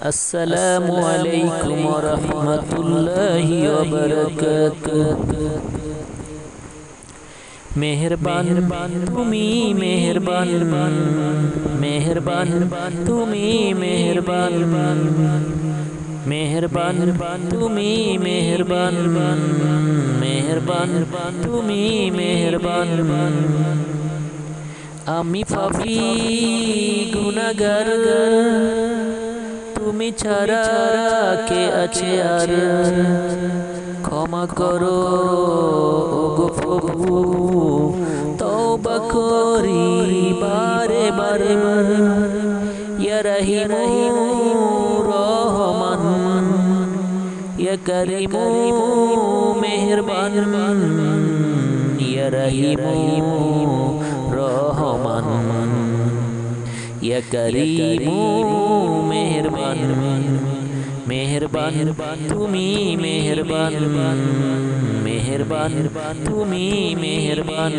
السلام علیکم ورحمت اللہ وبرکاتہ۔ مہربان تمہیں، مہربان مہربان تمہیں، مہربان۔ مہربان تمہیں، مہربان۔ مہربان تمہیں، مہربان۔ امی فافی گناہ گار তুমি ছাড়া কে আছে আর ক্ষমা করো প্রভু তওবা করি বারে বারে ইয়া রহিমু রহমান ইয়া করিমু মেহরবান ইয়া রহিমু ইয়া করিমু মেহরবান মেহরবান তুমি মেহরবান মেহরবান তুমি মেহরবান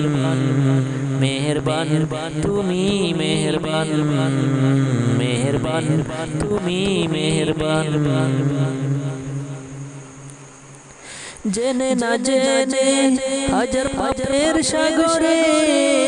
মেহরবান তুমি মেহরবান মেহরবান তুমি মেহরবান জেনে না জেনে হাজার পাপের সাগরে ডুব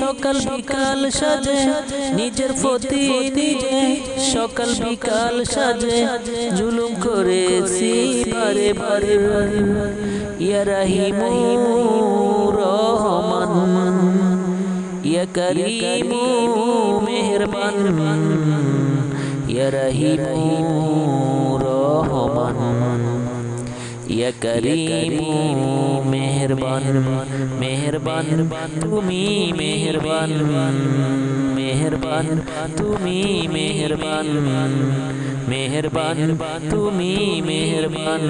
সকাল বিকাল সাজে, নিজের প্রতি নিজে সকাল বিকাল সাজে, জুলুম করেছি বারে বারে ইয়া রাহিমু রহমান, ইয়া করিমু মেহরবান, ইয়া রাহিমু রহমান। یا کریم مہربان مہربان تمی مہربان مہربان تمی مہربان مہربان تمی مہربان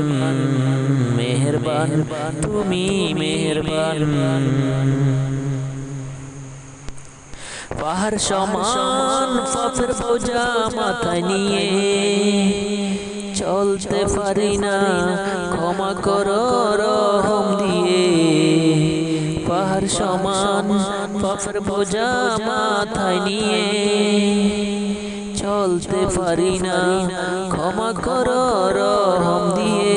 مہربان تمی مہربان۔ باہر شمان فخر بوجا ماتنیے চলতে পারি না। ক্ষমা করো রহম দিয়ে। পাহাড় সমান পাপের বোঝা মাথায় নিয়ে। চলতে পারি না। ক্ষমা করো রহম দিয়ে।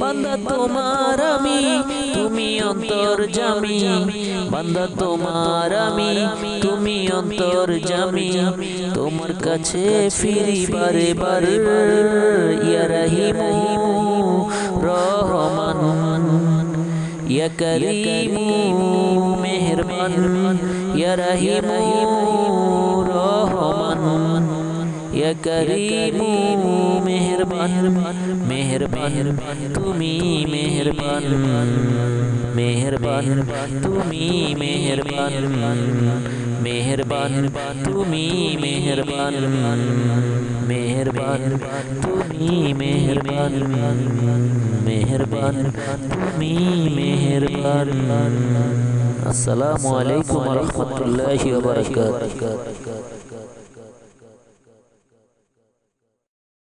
বান্দা তোমার আমি তুমি অন্তর জামি, বান্দা তোমার আমি। তুমি অন্তর জামি, তোমার কাছে ফিরি বারে বারে ইয়া রহিমু রহমান মেহরবান রহিমু রহমান মেহরবান। مہربان مہربان السلام علیکم ورحمت اللہ وبرکاتہ۔